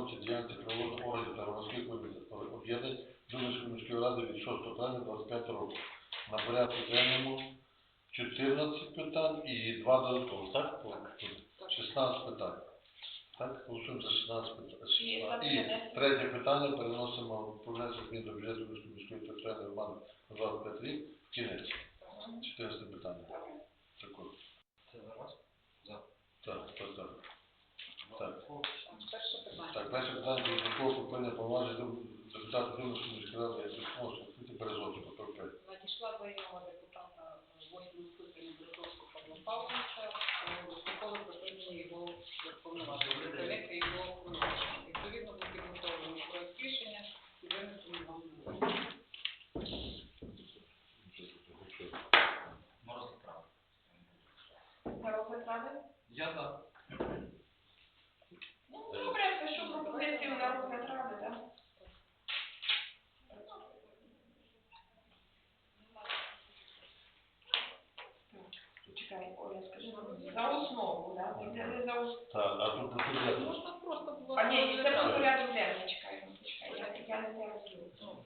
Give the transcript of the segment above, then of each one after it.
законності діяльності правових органів та громадських об'єднань Думської міської ради від 6 травня 25 року. На порядку денному 14 питань і 2 додаткових, так? Так. 16 питань. Так, голосуємо за 16 питань. І третє питання переносимо про внесення змін до бюджету Думської міської територіальної громади на 25 рік в кінець. 14 питання. Також. Це за вас? Так, так, так. Так. Перше питання. Так, перше питання про протокол припинення повноважень депутата Думської міської ради Ясенського Світи Березовського. ПП. Надійшла заява депутата восьмого скликання Березовського Павла Павловича про припинення його повноважень, припинити його повноваження. Відповідно, був підготовлений проект рішення і винесений вам на розгляд. Мороз ради? Я за. Ну, пропозицію на розгляд ради, так? Так, Чекай, Оля, скажи, за основу, так? Це не за основу. Так, а тут тут Можна просто було... А ні, це про порядок денний, чекай, ну, чекай, я, я не те розумію. Ну,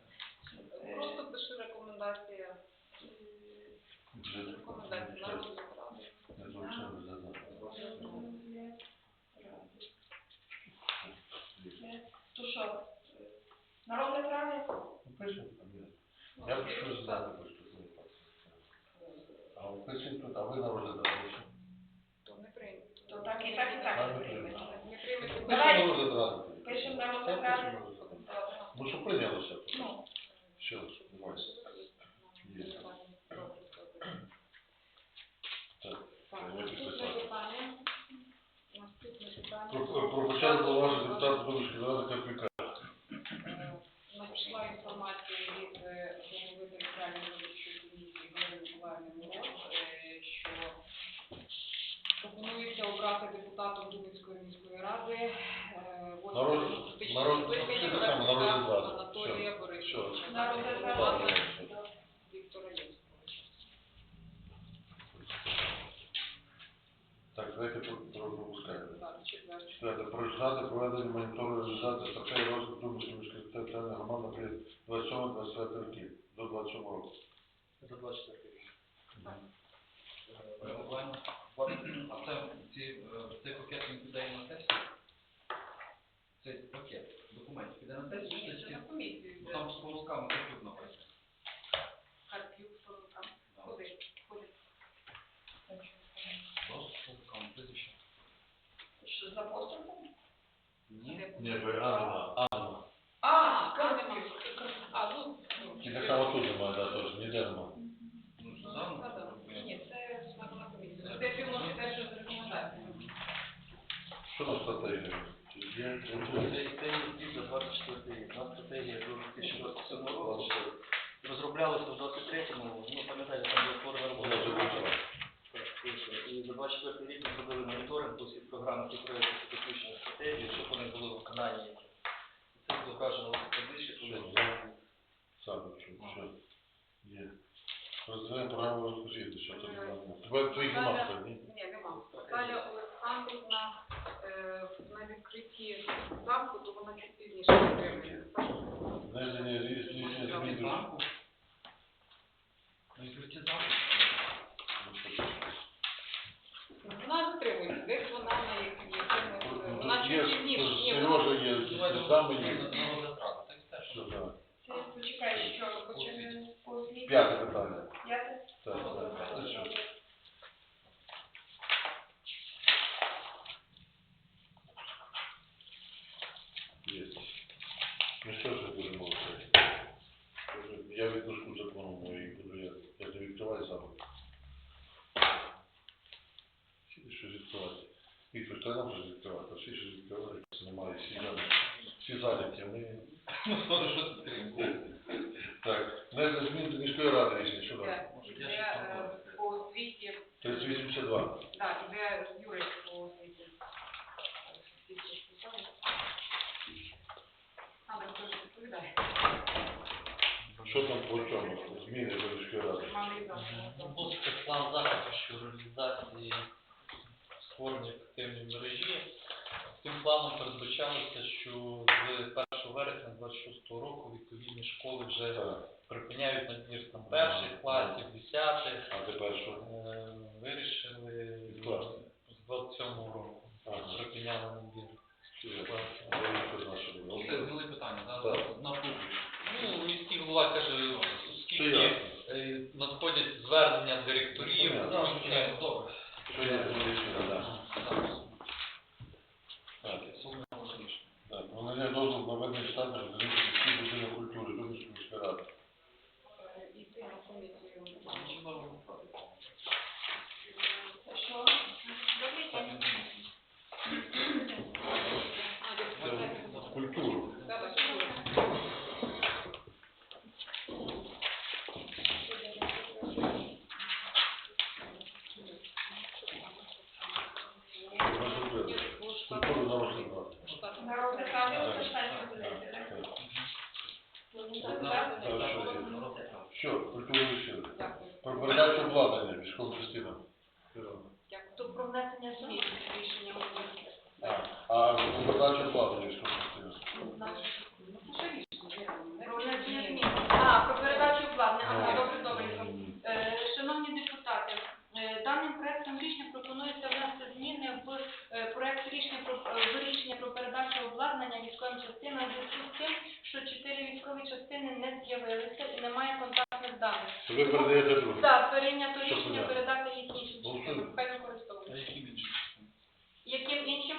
Просто пиши рекомендація. Рекомендація на розгляд ради. не зручно розглядати. То що, е, на розгляд ради? Пишемо, а ні. Б щось знати хочу. А ви пишіть тут, а ви на розгляд ради. То не прийнято. То так і так, і так не приймемо. Не приймете. Давай. Пишемо Так, на розгляд ради. Добре. Ну, що прийнялося. Ну, Все, давай. Є. Так. Так, Я наступне підписав. питання. Наступне питання. Про, про початок повноважень депутата Думської ради Карпюка. Е, Надійшла інформація від е, голови територіальної виборчої комісії Галини Миколаївни Мороз, е, що пропонується обрати депутатом Думської міської ради е, Народ- восьмого демократичного народ- скликання це саме, народ Карпюка ради. Все. на Голосувати. Віктора Євськовича. Так, давайте про- про- пропускаємо. Четверте. Прочитати проведення моніторингу реалізації стратегії розвитку міської територіальної громади на період 27-25 років до 27 року. Це 24 рік. Так. Е, Буквально. А це ці, е, цей пакет він піде на сесію? Цей пакет документів піде на сесію? чи Ні, це ті- на комісію. Бо Там з полосками тут написано. Харків, там? Куди? Куди? Просто з полосками прізвище. Що за апострофом? Ні. Ні, ви Анна. Анна. А, там Карпів. А, ну, ну, І так само тут немає, да, теж, ніде немає. Ну, Ну. Ні, ні, це на на комісію. Це фільм теж з. Що на стратегії? Чи є? Це ідея за 24 рік. У нас стратегія до 2027 року. Розроблялися в 23-му, ну пам'ятаєте, там була форма роботи. почала. Так, точно. І за 24 рік ми зробили моніторинг по всіх програмах і проєктів і стратегії, щоб вони були в виконанні. Це зображено в табличці, коли Саме, що, є. Що це. Тебе Наталя- що, ні? Ні, нема. Наталя Олександрівна е, на відкритті замку, то вона чуть пізніше отримує. Рішення змін до... Вона затримується. Десь вона на якомусь... Ну, Вона чуть пізніше. Ні, Сережа вона... є, Давайте саме є. Що. Почекай, що? П'яте питання. П'яте? Так, так, так, що? Є. Ну що ж я буду мовити? Я відпуску закону і буду я, я не відкриваю саме. Всі щось відкривати. Віктор, треба нам щось відкривати, а всі щось відкривають, немає, всі зайняті. Всі зайняті, а ми... Ну, що підтримує? Так, внесення змін до міської ради рішення, що там? Іде, іде е, по освіті. 3082. Так, іде Юрій по освіті. Андрій, хто ж відповідає? Що там по чому? Зміни до міської ради? Малий там. Був спецплан заходу щодо реалізації створення ефективної мережі. Цим планом передбачалося, що з 1 вересня 26 року відповідні школи вже Так. припиняють набір там перших класів, десятих. А тепер що? Е, Вирішили Відкласти. з 27 року. Ага. Припиняли набір. Я що Це зняли питання, да, Так. на публіку. Ну, міський голова каже, Це ясно. е, надходять звернення директорів. Да, добре. Що рішення, так. Так. Так. Слухаємо рішення. Надання дозволу на ведення штатних міських будинок культури, Думської міської ради. Е, Іти на комісію. Що? Добрий день. А, Це депутати. в культуру. Да, да, культура. Розробили. Культуру на розробляти. На розгляді останні одиниці, так? Так, що є? Що, культуру рішили? Дякую. Про передачу обладнання військовим частинам. Дякую. То про внесення змін рішення А, а про передачу обладнання військовим частинам. Ну, що рішення? Про внесення змін. А, про передачу обладнання. Ага, Ну. добре, добре. Е, Шановні депутати, е, даним проектом рішення пропонується внести зміни в е, проект рішення про е, в рішення про передачу обладнання військовим частинам в зв'язку з тим, що чотири військові частини не з'явилися і немає контактних даних. Ви передаєте друге. Так, прийнято рішення передати їх іншим частинам. Хай. Яким іншим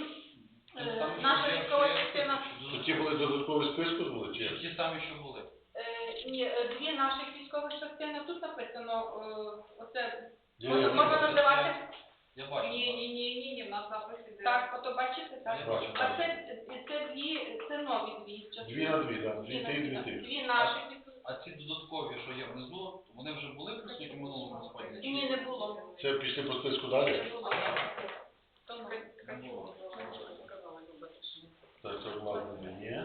е, Ну, наша військова частина То ті були додаткові списку були, чи як? Ті самі, що були. Е, ні, е, дві наших військових частини. Тут написано е, оце Є, можна, є. можна називати Я бачу. Ні, ні, ні, ні, ні, в нас запис так, ото бачите, так. Я бачу. А це, це дві, це нові дві частини. Дві на дві, так. Дві ти, дві так. ти. Дві наших. А ці додаткові, що є внизу, вони вже були присутні в минулому розподілі? чи Ні, не було. Це по списку Не далі? було. То нове. Сказала Люба, що Так, це обладнання ні.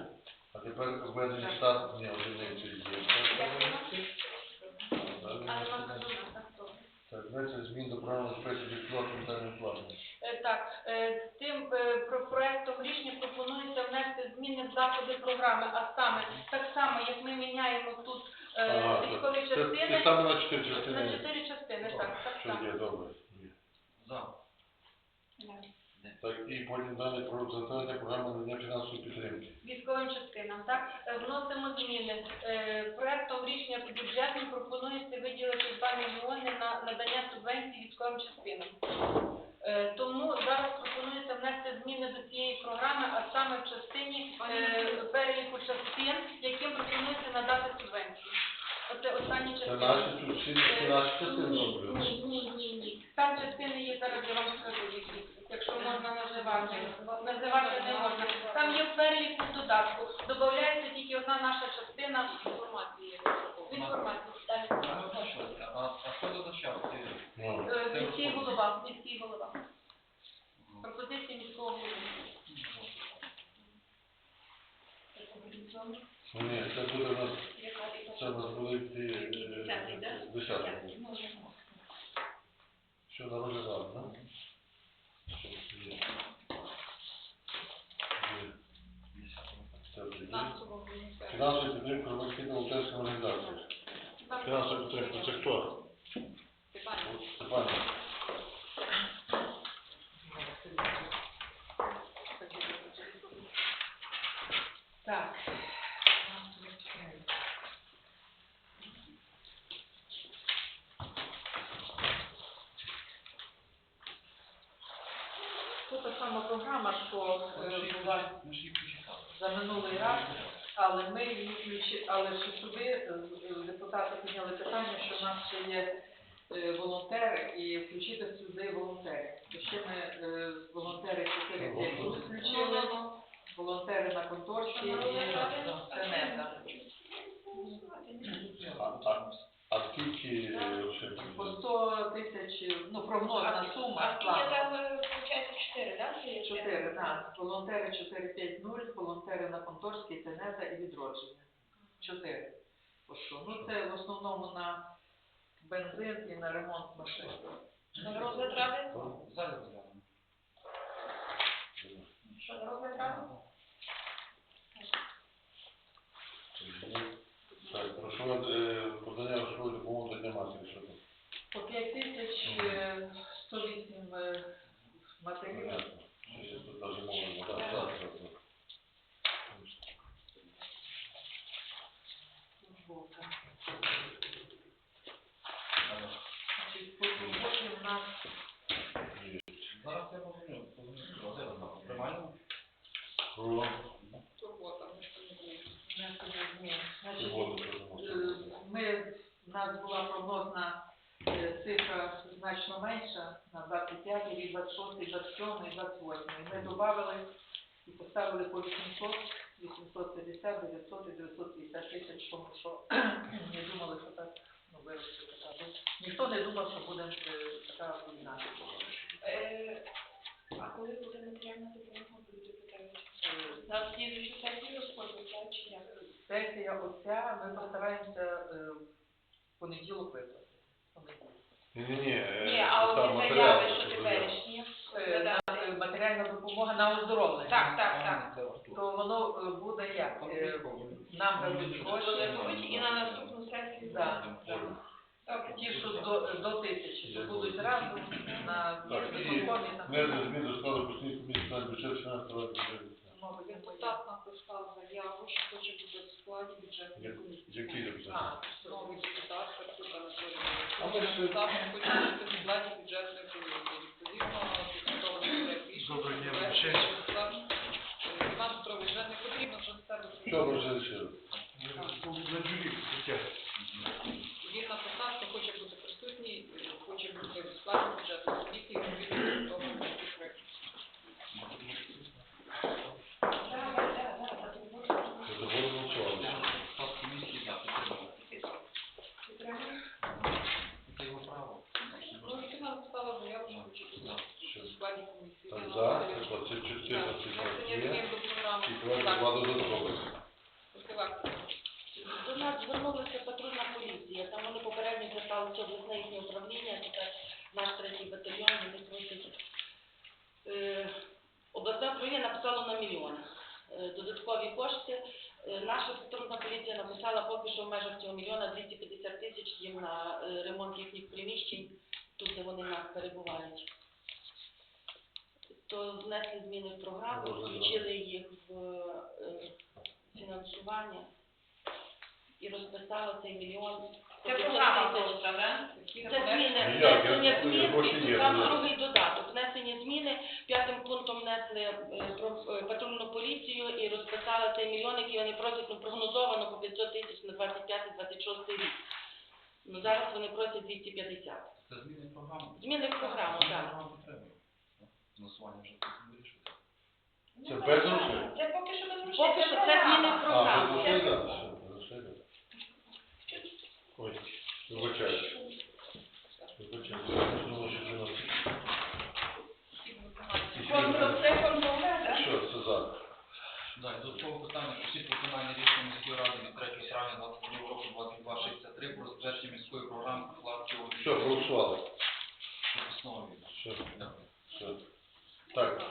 А тепер введення штатні одиниці є. Але нам надумав, так, добре. Так, внесення змін до програми спеції експлуатаційного плану. Е, Так, е, тим е, про проектом рішення пропонується внести зміни в заходи програми, а саме так само, як ми міняємо тут е, військові Це, це частини саме на чотири на частини. чотири частини, так, так Що само. є, добре. Є. За. Так, і потім далі про затвердження програми надання фінансової підтримки. Військовим частинам, так, Е, вносимо зміни. Е, Проектом рішення бюджетним пропонується виділити 2 мільйони на надання субвенцій військовим частинам. Е, Тому зараз пропонується внести зміни до цієї програми, а саме в частині е, переліку частин, яким пропонується надати субвенцію. Оце останні частини. частини Ні, ні, ні, ні. Там частини є зараз, я вам скажу, які, якщо можна називати. Називати не можна. Там є в переліку додатку. Додається тільки одна наша частина інформації. інформації. А ми бачили це. А, а хто зазначав ці? Ну, Е, Голова, міський голова. Пропозиції міського голови. ні, це буде у нас, це у нас буде йти е, десятий. Що на розгляд, так? Фінансова підтримка громадських волонтерським організаціям. Фінансова підтримка, це хто? Питання. От Степан. Так. Тут та сама програма, що е, була за минулий раз, але ми її включили, але що сюди е, е, депутати підняли питання, що в нас ще є е, волонтери, і включити сюди волонтери. То ще ми е, волонтери 4 5 тут включили, волонтери на конторській і Сенета. А, скільки е, ще? По 100 тисяч, ну прогнозна сума, А скільки там, е, чотири, так? Чотири, так. Волонтери 450, волонтери на Конторській, Тенета і відродження. Чотири. По що? Ну, це в основному на бензин і на ремонт машин. На розгляд ради? Залі розглянемо. Що на розгляд ради? Так, прошу е, подання грошової допомоги для матері, що там? По 5 тисяч е, 108 е, матеріалів. Понятно. Щось тут даже мова не да, так, так, так. Службовка. Значить, по роботі в нас Зараз я позвоню, позвоню, Василь Романович, приймаємо? Про Турбота, ми ж не були. Змін. Значить, суботу, Е. Ми, у нас була прогнозна е, цифра значно менша на 25 рік, 26, 27 і 28. Ми додали і поставили по 800, 850, 900 і 950 тисяч, тому що не думали, що так ну, виросте така. Ніхто не думав, що буде е, така війна. Е, А коли буде матеріальна допомога, будете питати? Е, На чи як? Сесія оця, ми постараємося е, в понеділок виплатити. Е, Ні, а от матеріали, заяви, що теперішні? Е, на- е, Матеріальна допомога на оздоровлення. Так, так, так. То воно е, буде як? Е, Нам дадуть гроші. Дадуть і на наступну сесію. Да, да. Добре. Ті, що до, до тисячі, то будуть зразу на Так, і виконкомі. там. Внесення до складу постійної комісії бюджету фінансового бюджету. Буде. Депутат написав заяву, що хоче бути в складі бюджетної комісії. Який депутат? А, Новий депутат, Картук Анатолій А ми ж- Депутат хоче бути в складі бюджетної комісії. Відповідно, підготовлений проект рішення. Доброго дня, честь. Е, Іван Петрович, вже не потрібно вже в себе. Що ви ще раз? Він написав, що хоче бути присутній, е, хоче бути в складі бюджетної комісії, відповідно, підготовлений цей проект. Це заборонено голосувати. Склад комісії, так, підтримуємо. Це його право. Ну, людина написала заяву, що хоче бути Що? в складі комісії. Так, Він за, написав, це 24, Так, 25 внесення є. змін до програми. І проект Так, владу додаткових. Співак. До нас звернулася патрульна поліція, там вони попередньо зверталися в обласне їхнє управління, це наш третій батальйон, вони просять. Е, обласне управління написало на мільйон е, додаткові кошти. Е, наша патрульна поліція написала поки що в межах цього мільйона 250 тисяч їм на ремонт їхніх приміщень, тут де вони нас перебувають. То внесли зміни в програму, включили їх в фінансування і розписала цей мільйон. Це програма просто, так? Це зміни, Ну, як? внесення змін гроші є, там ну. другий додаток. Внесені зміни, п'ятим пунктом внесли е, про е, патрульну поліцію і розписали цей мільйон, який вони просять, ну прогнозовано по 500 тисяч на 25-26 рік. Ну зараз вони просять 250. Це зміни в програму. Зміни в програму, так. Підтримуємо. Голосування вже потім вирішується. Це без грошей? Це поки що без грошей. Поки що це зміни в програму так. Без грошей, так. Ой, вибачаю. Вибачаю. Знову ж таки, у нас Контрол, це контроль, так? Що, це за? Так, додаткове питання про всі виконання рішення міської ради від 3 травня 22 року 2263 про затвердження міської програми профілактики Що, проголосували? основі. Що? Дякую. Що? Так,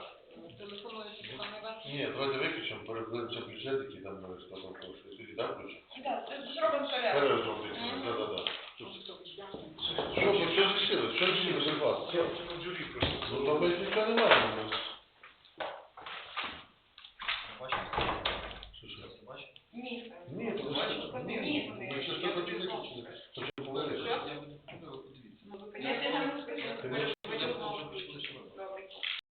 Телефонуючи Світлана Івановна. Ні, давайте виключимо, бюджет, який там ми складав кошти. Тоді, так, включимо? Це зробимо порядок. Перед зробити, да, да, да. Що, ви що рішили? Що рішили, будь ласка? Ну, то ми нічого не маємо. Бачите? Що, що? Бачите? Ні. Ні, то ви що? Ні, Ні. ви що ж таке виключили?